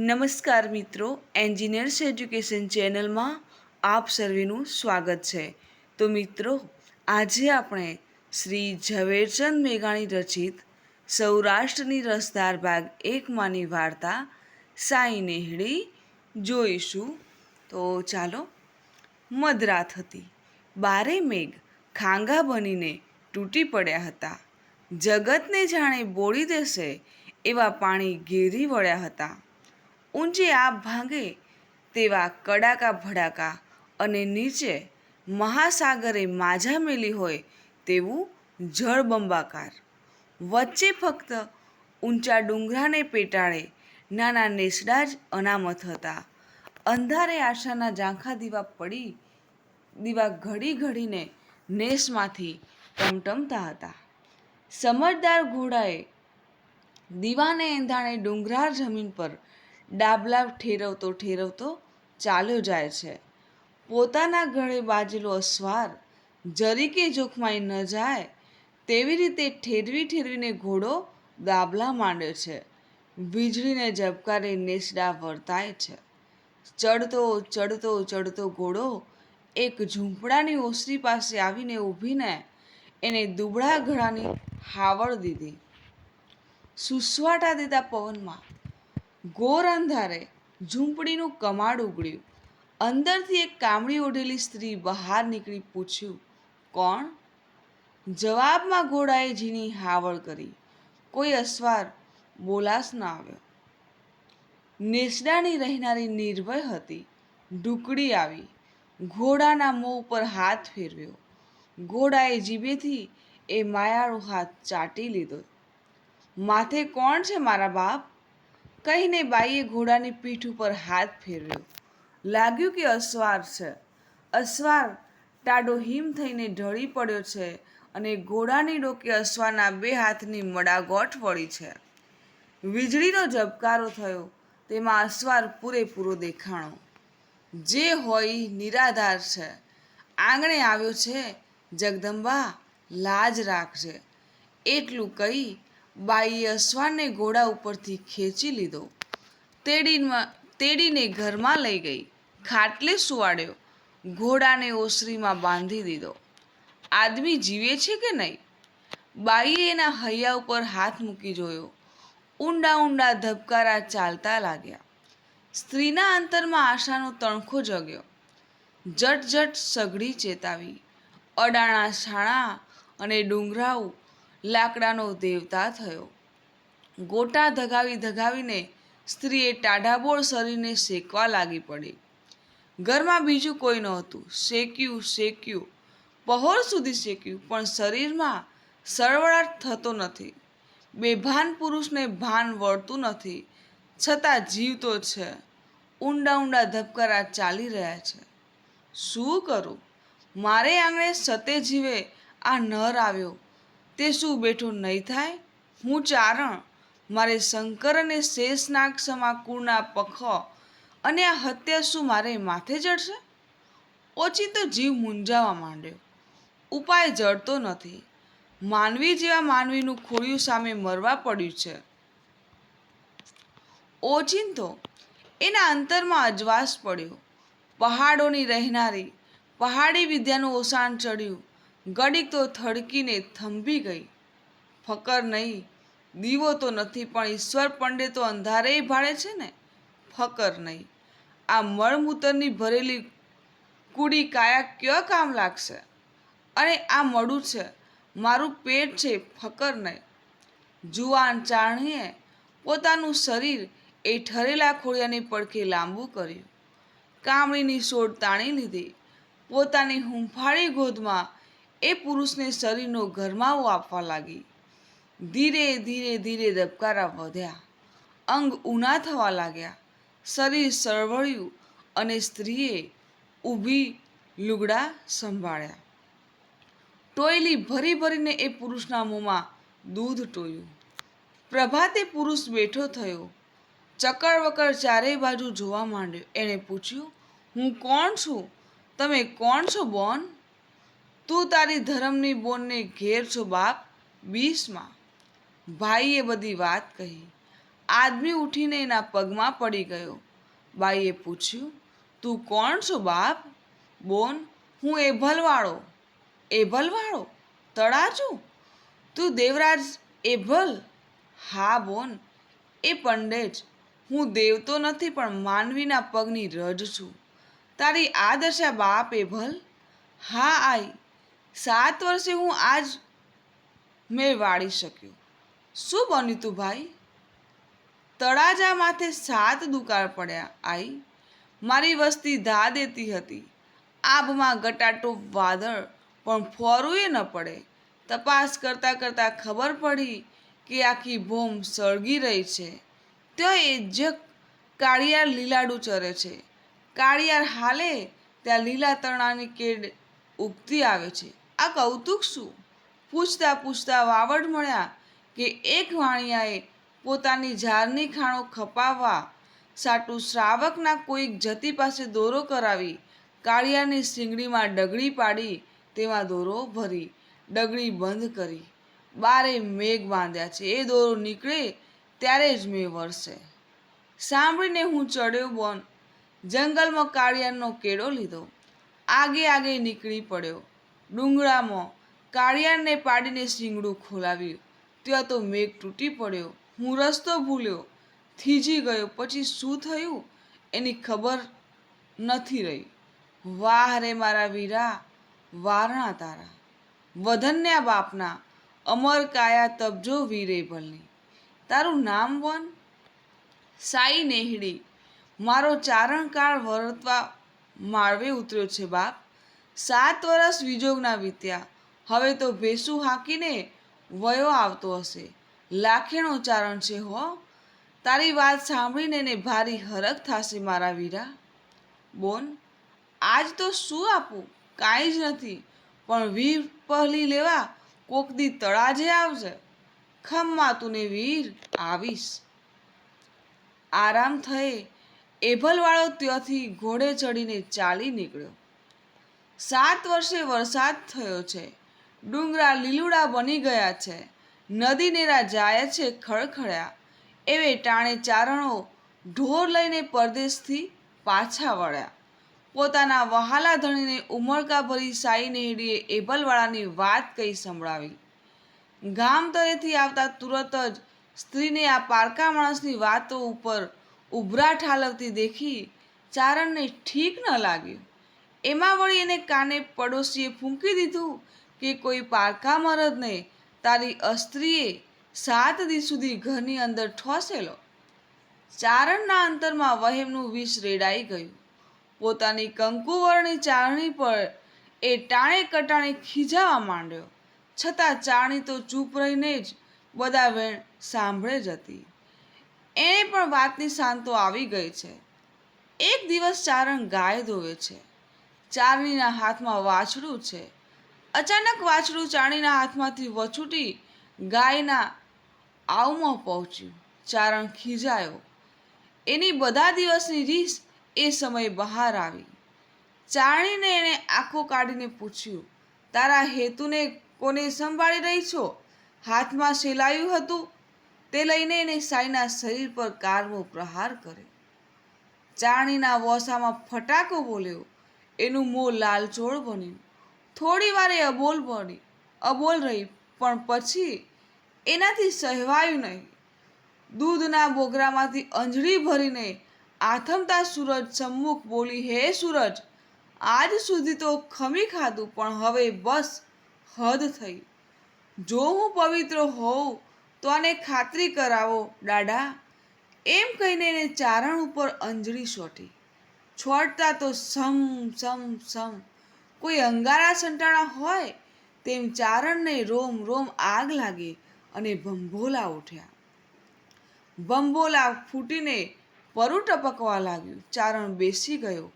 નમસ્કાર મિત્રો engineers education ચેનલમાં આપ સર્વેનું સ્વાગત છે. તો મિત્રો, આજે આપણે શ્રી ઝવેરચંદ મેઘાણી રચિત સૌરાષ્ટ્રની રસદાર ભાગ એકમાંની વાર્તા સાઈ નેહડી જોઈશું. તો ચાલો, મધરાત હતી. બારે મેઘ ખાંગા બનીને તૂટી પડ્યા હતા. જગતને જાણે બોળી દેશે એવા પાણી ઘેરી વળ્યા હતા. ઊંચે આ ભાંગે તેવા કડાકા ભડાકા અને નીચે મહાસાગરે માજા મેલી હોય તેવું જળબંબાકાર. વચ્ચે ફક્ત ઊંચા ડુંગરાને પેટાળે નાના નેસડા જ અનામત હતા. અંધારે આશાના ઝાંખા દીવા પડી, દીવા ઘડી ઘડીને નેસમાંથી ટમટમતા હતા. સમજદાર ઘોડાએ દીવાને એંધાણે ડુંગરાળ જમીન પર ડાબલા ઠેરવતો ઠેરવતો ચાલ્યો જાય છે. પોતાના ગળે બાજેલો અસવાર જરીકે જોખમાઈ ન જાય તેવી રીતે ઠેરવી ઠેરવીને ઘોડો દાબલા માંડે છે. વીજળીને ઝબકારે નેસડા વર્તાય છે. ચડતો ચડતો ચડતો ઘોડો એક ઝૂંપડાની ઓસરી પાસે આવીને ઊભીને એને દુબળા ઘડાની હાવળ દીધી. સુસવાટા દેતા પવનમાં ઘોર અંધારે ઝૂંપડીનું કમાડ ઉગડ્યું. અંદરથી એક કામળી ઓઢેલી સ્ત્રી બહાર નીકળી પૂછ્યું, કોણ? જવાબમાં ઘોડાએ ઝીણી હાવળ કરી. કોઈ અસવાર બોલાસ ન આવ્યો. નેસડાની રહેનારી નિર્ભય હતી. ઢુકડી આવી. ઘોડાના મોં ઉપર હાથ ફેરવ્યો. ઘોડાએ જીભેથી એ માયાળો હાથ ચાટી લીધો. માથે કોણ છે મારા બાપ? કહીને બાઈએ ઘોડાની પીઠ ઉપર હાથ ફેરવ્યો. લાગ્યું કે અસવાર છે. અસવાર ટાડો હિમ થઈને ઢળી પડ્યો છે અને ઘોડાની ડોકે અસવારના બે હાથની મડાગોઠ વળી છે. વીજળીનો ઝબકારો થયો. તેમાં અસવાર પૂરેપૂરો દેખાણો. જે હોય નિરાધાર છે. આંગણે આવ્યો છે, જગદંબા, લાજ રાખજે. એટલું કહી બાઈએ અસવારને ઘોડા ઉપરથી ખેંચી લીધો. તેડીમાં તેડીને ઘરમાં લઈ ગઈ. ખાટલે સુવાડ્યો. ઘોડાને ઓસરીમાં બાંધી દીધો. આદમી જીવે છે કે નહીં? બાઈએ એના હૈયા ઉપર હાથ મૂકી જોયો. ઊંડા ઊંડા ધબકારા ચાલતા લાગ્યા. સ્ત્રીના અંતરમાં આશાનો તણખો જગ્યો. જટ જટ સઘળી ચેતાવી. અડાણા છાણા અને ડુંગરાઓ લાકડાનો દેવતા થયો. ગોટા ધગાવી ધગાવીને સ્ત્રીએ ટાઢાબોળ શરીરને શેકવા લાગી પડી. ઘરમાં બીજું કોઈ નહોતું. શેક્યું શેક્યું પહોર સુધી શેક્યું, પણ શરીરમાં સળવળાટ થતો નથી. બેભાન પુરુષને ભાન વળતું નથી. છતાં જીવતો છે. ઊંડા ઊંડા ધબકારા ચાલી રહ્યા છે. શું કરું? મારે આંગણે સતે જીવે આ નર આવ્યો. તે શું બેઠો નહીં થાય? હું ચારણ, મારે શંકર અને શેષનાગ સમા કુળના પખ અને આ હત્યા શું મારે માથે ચડશે? ઓચિંતો જીવ મૂંઝાવા માંડ્યો. ઉપાય જડતો નથી. માનવી જેવા માનવીનું ખોળિયું સામે મરવા પડ્યું છે. ઓચિંતો, એના અંતરમાં અજવાસ પડ્યો. પહાડોની રહેનારી, પહાડી વિદ્યાનું ઓસાણ ચડ્યું. ગડીક તો થડકીને થંભી ગઈ. ફકર નહીં, દીવો તો નથી, પણ ઈશ્વર પંડે તો અંધારે ભાળે છે ને? ફકર નહીં. આ મળમૂતરની ભરેલી કુડી કાયા ક્યાં કામ લાગશે? અને આ મળું છે, મારું પેટ છે, ફકર નહીં. જુવાન ચારણીએ પોતાનું શરીર એ ઠરેલા ખોળિયાની પડખે લાંબુ કર્યું. કામળીની સોડ તાણી લીધી. પોતાની હુંફાળી ગોદમાં એ પુરુષને શરીરનો ગરમાવો આપવા લાગી. ધીરે ધીરે ધીરે ધબકારા વધ્યા. અંગ ઊના થવા લાગ્યા. શરીર સળવળ્યું અને સ્ત્રીએ ઊભી લુગડા સંભાળ્યા. ટોયલી ભરી ભરીને એ પુરુષના મોંમાં દૂધ ટોયું. પ્રભાતે પુરુષ બેઠો થયો. ચકરવકર ચારેય બાજુ જોવા માંડ્યો. એણે પૂછ્યું, હું કોણ છું? તમે કોણ છો બોન? તું તારી ધર્મની બોનને ઘેર છો બાપ. બીસમાં ભાઈએ બધી વાત કહી. આદમી ઉઠીને એના પગમાં પડી ગયો. બાઈએ પૂછ્યું, તું કોણ છો બાપ? બોન, હું એભલવાળો એભલવાળો તળાજુ તું દેવરાજ એભલ હા બોન, એ પંડેજ હું દેવતો નથી, પણ માનવીના પગની રજ છું. તારી આ દશા બાપ એભલ હા આઈ સાત વર્ષે હું આજ મેં વાળી શક્યો. શું બન્યું તું ભાઈ? તળાજા માથે સાત દુકાળ પડ્યા. આઈ, મારી વસ્તી ધા દેતી હતી. આબમાં ગટાટો વાદળ, પણ ફોરવું ન પડે. તપાસ કરતાં કરતાં ખબર પડી કે આખી ભોમ સળગી રહી છે. ત્યાં એ જ કાળિયાર લીલાડું ચરે છે. કાળિયાર હાલે, ત્યાં લીલા તણાની કેડ ઉગતી આવે છે. આ કૌતુક શું? પૂછતા પૂછતા વાવડ મળ્યા કે એક વાણિયાએ પોતાની ઝારની ખાણો ખપાવવા સાટું શ્રાવકના કોઈક જતી પાસે દોરો કરાવી કાળિયાની શીંગડીમાં ડગડી પાડી તેમાં દોરો ભરી ડગડી બંધ કરી. બારે મેઘ બાંધ્યા છે. એ દોરો નીકળે ત્યારે જ મેં વરસે. સાંભળીને હું ચડ્યો બોન. જંગલમાં કાળિયાનો કેળો લીધો. આગે આગે નીકળી પડ્યો. ડુંગળામાં કાળિયાને પાડીને શીંગડું ખોલાવ્યું. ત્યાં તો મેઘ તૂટી પડ્યો. હું રસ્તો ભૂલ્યો. થીજી ગયો. પછી શું થયું? એની ખબર નથી રહી. વાહ રે મારા વીરા, વારણા તારા. વધન્યા બાપના. અમર કાયા તબજો વીરે ભલની. તારું નામ વન? સાઈ નેહડી. મારો ચારણકાળ વર્તવા માળવે ઉતર્યો છે બાપ. સાત વર્ષ વિજોગના વીત્યા. હવે તો ભેસું હાંકીને વયો આવતો હશે. લાખેણો ચારણ છે હો. તારી વાત સાંભળીને એને ભારી હરખ થશે મારા વીરા. બોન, આજ તો શું આપું? કાંઈ જ નથી. પણ વીર પહેલી લેવા કોક દી તળાજે આવજે. ખમ્મા તુને વીર, આવીશ. આરામ થયે. એભલવાળો ત્યાંથી ઘોડે ચડીને ચાલી નીકળ્યો. સાત વર્ષે વરસાદ થયો છે. ડુંગરા લીલુડા બની ગયા છે. નદી નેરા જાય છે ખળખળ્યા. એવે ટાણે ચારણો ઢોર લઈને પરદેશથી પાછા વળ્યા. પોતાના વહાલા ધણીને ઉમળકા ભરી સાઈ નેહડીએ એબલવાળાની વાત કહી સંભળાવી. ગામ તરેથી આવતા તુરત જ સ્ત્રીને આ પારકા માણસની વાતો ઉપર ઉભરા ઠાલવતી દેખી ચારણને ઠીક ન લાગ્યું. એમાં વળી એને કાને પડોશીએ ફૂંકી દીધું કે કોઈ પારકા મરદને તારી અસ્ત્રીએ સાત દી સુધી ઘરની અંદર ઠોસેલો. ચારણના અંતરમાં વહેમનું વિષ રેડાઈ ગયું. પોતાની કંકુવર્ણી ચારણી પર એ ટાણે કટાણે ખીજાવા માંડ્યો. છતાં ચારણી તો ચૂપ રહીને જ બધા વેણ સાંભળે જ હતી. એને પણ વાતની શાંતો આવી ગઈ છે. એક દિવસ ચારણ ગાય ધોવે છે. ચારણીના હાથમાં વાછડું છે. અચાનક વાછડું ચારણીના હાથમાંથી વછૂટી ગાયના આવમાં પહોંચ્યું. ચારણ ખીજાયો. એની બધા દિવસની રીસ એ સમયે બહાર આવી. ચારણીને એણે આંખો કાઢીને પૂછ્યું, તારા હેતુને કોને સંભાળી રહી છો? હાથમાં સેલાયું હતું તે લઈને એને સાઈના શરીર પર કારવો પ્રહાર કર્યો. ચારણીના વોસામાં ફટાકો બોલ્યો એનું મોં લાલચોળ બન્યું. થોડી વારે અબોલ બની. અબોલ રહી, પણ પછી એનાથી સહેવાયું નહીં. દૂધના બોગરામાંથી અંજળી ભરીને આથમતા સૂરજ સમ્મુખ બોલી, હે સૂરજ, આજ સુધી તો ખમી ખાધું, પણ હવે બસ હદ થઈ. જો હું પવિત્ર હોઉં, તો આને ખાતરી કરાવો દાડા એમ કહીને એને ચારણ ઉપર અંજળી સોટી. છોડતા તો સમ સમ સમ. કોઈ અંગારા સંટાણા હોય તેમ ચારણને રોમ રોમ આગ લાગી અને ભંભોલા ઉઠ્યા. ભંભોલા ફૂટીને પરું ટપકવા લાગ્યું. ચારણ બેસી ગયો.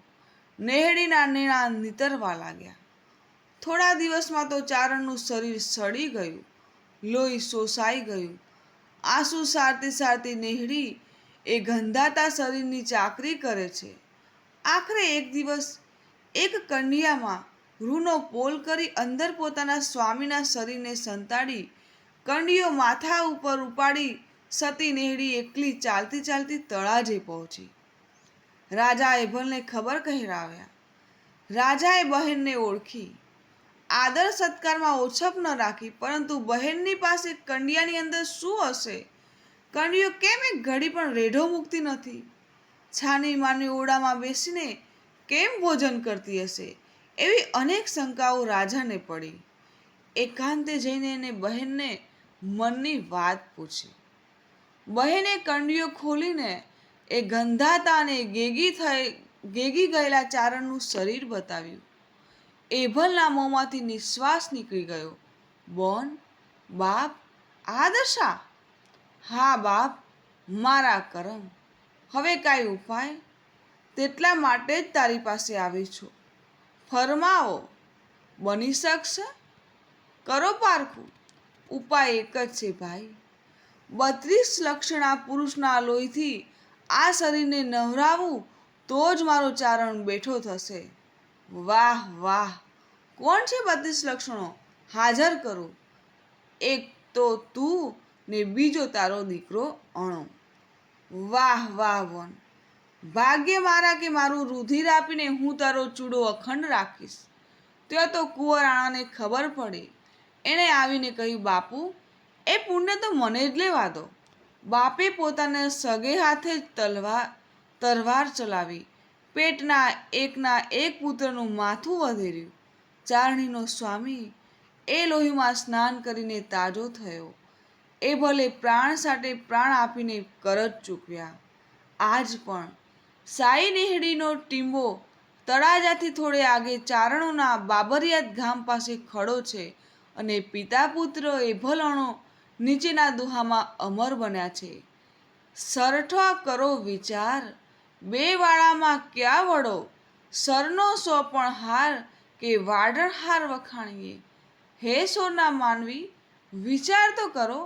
નેહડીના નેણા નીતરવા લાગ્યા. થોડા દિવસમાં તો ચારણનું શરીર સડી ગયું. લોહી શોષાઈ ગયું. આંસુ સારતી સારતી નેહડી એ ગંધાતા શરીરની ચાકરી કરે છે. આખરે એક દિવસ એક કંડિયામાં રૂનો પોલ કરી અંદર પોતાના સ્વામીના શરીરને સંતાડી કંડિયો માથા ઉપર ઉપાડી સતી નેહડી એકલી ચાલતી ચાલતી તળાજે પહોંચી. રાજા એભલને ખબર કહેરાવ્યા. રાજાએ બહેનને ઓળખી. આદર સત્કારમાં ઓછપ ન રાખી, પરંતુ બહેનની પાસે કંડિયાની અંદર શું હશે? કંડિયો કેમ એક ઘડી પણ રેઢો મૂકતી નથી? છાની માની ઓરડામાં બેસીને કેમ ભોજન કરતી હશે? એવી અનેક શંકાઓ રાજાને પડી. એકાંતે જઈને એને બહેનને મનની વાત પૂછી. બહેને કંડીઓ ખોલીને એ ગંધાતા અને ગેગી થઈ, ગેગી ગયેલા ચારણનું શરીર બતાવ્યું. એભલના મોંમાંથી નિશ્વાસ નીકળી ગયો. બોન, બાપ, આ દશા? હા બાપ, મારા કરમ. હવે કાંઈ ઉપાય? તેટલા માટે જ તારી પાસે આવી છું. ફરમાવો. બની શકશે? કરો પારખું. ઉપાય એક જ છે ભાઈ. બત્રીસ લક્ષણા પુરુષના લોહીથી આ શરીરને નવરાવું તો જ મારો ચારણ બેઠો થશે. વાહ વાહ. કોણ છે બત્રીસ લક્ષણો? હાજર કરો. એક તો તું ને બીજો તારો દીકરો અણો. વાહ વાહ, વન. ભાગ્ય મારા કે મારું રુધિર આપીને હું તારો ચૂડો અખંડ રાખીશ. ત્યાં તો કુંવરાણાને ખબર પડી. એણે આવીને કહ્યું, બાપુ, એ પુણ્ય તો મને જ લેવા દો. બાપે પોતાના સગે હાથે જ તલવાર તરવાર ચલાવી. પેટના એકના એક પુત્રનું માથું વધેર્યું. ચારણીનો સ્વામી એ લોહીમાં સ્નાન કરીને તાજો થયો. એ ભલે પ્રાણ સાથે પ્રાણ આપીને કરજ ચૂકવ્યા આજ પણ સાઈ નેહડીનો ટીંબો તળાજાથી થોડે આગે ચારણોના બાબરિયાત ગામ પાસે ખડો છે અને પિતા પુત્ર એ ભલણો નીચેના દુહામાં અમર બન્યા છે. સરઠા કરો વિચાર, બે વાળામાં ક્યાં વડો સરનો સો પણ હાર કે વાડણ હાર વખાણીએ? હે સોના માનવી, વિચાર તો કરો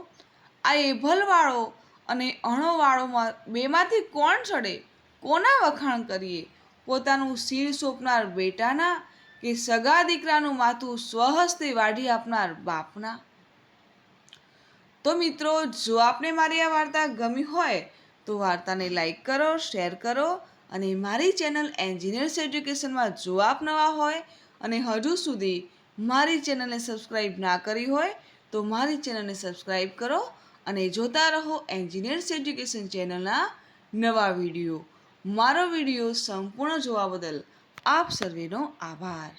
આ એભલવાળો અને અણોવાળોમાં બેમાંથી કોણ ચડે? કોના વખાણ કરીએ? પોતાનું શીર સોંપનાર બેટાના કે સગા દીકરાનું માથું સ્વહસ્તે વાઢી આપનાર બાપના? તો મિત્રો, જો આપને મારી આ વાર્તા ગમી હોય, તો વાર્તાને લાઈક કરો, શેર કરો અને મારી ચેનલ એન્જિનિયર્સ એજ્યુકેશનમાં જો આપ નવા હોય અને હજુ સુધી મારી ચેનલને સબસ્ક્રાઈબ ના કરી હોય, તો મારી ચેનલને સબસ્ક્રાઈબ કરો અને જોતા રહો એન્જિનિયર્સ એજ્યુકેશન ચેનલના નવા વીડિયો. મારો વીડિયો સંપૂર્ણ જોવા બદલ આપ સર્વેનો આભાર.